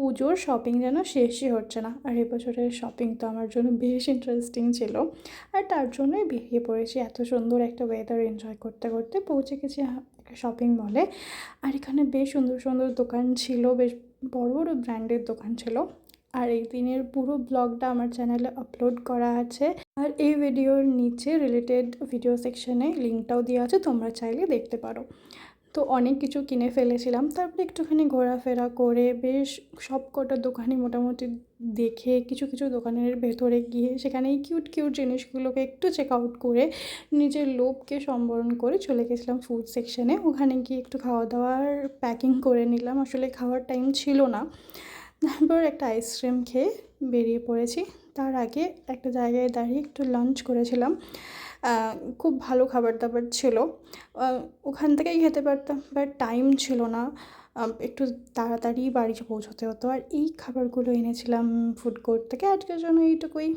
পুজোর শপিং যেন শেষই হচ্ছে না। আর এবছরের শপিং তো আমার জন্য বেশ ইন্টারেস্টিং ছিল। আর তার জন্যই বেরিয়ে পড়েছি। এত সুন্দর একটা ওয়েদার এনজয় করতে করতে পৌঁছে গেছি একটা শপিং মলে আর এখানে বেশ সুন্দর সুন্দর দোকান ছিল, বেশ বড় বড় ব্র্যান্ডের দোকান ছিল। আর এই দিনের পুরো ব্লগটা আমার চ্যানেলে আপলোড করা আছে। আর এই ভিডিওর নিচে রিলেটেড ভিডিও সেকশনে লিঙ্কটাও দেওয়া আছে, তোমরা চাইলে দেখতে পারো। তো অনেক কিছু কিনে ফেলেছিলাম। তারপরে একটুখানি ঘোরাফেরা করে বেশ সব কটা দোকানই মোটামুটি দেখে কিছু কিছু দোকানের ভেতরে গিয়ে সেখানে এই কিউট কিউট জিনিসগুলোকে একটু চেক আউট করে নিজের লোভকে সম্বরণ করে চলে গেছিলাম ফুড সেকশনে ওখানে গিয়ে একটু খাওয়া দাওয়ার প্যাকিং করে নিলাম। আসলে খাওয়ার টাইম ছিল না। তারপর একটা আইসক্রিম খেয়ে বেরিয়ে পড়েছি। তার আগে একটা জায়গায় দাঁড়িয়ে একটু লাঞ্চ করেছিলাম। খুব ভালো খাবার দাবার ছিল। ওখান থেকেই খেতে পারতাম। বাট টাইম ছিল না। একটু তাড়াতাড়ি বাড়ি পৌঁছতে হতো। আর এই খাবারগুলো এনেছিলাম ফুড কোর্ট থেকে। আজকের জন্য এইটুকুই।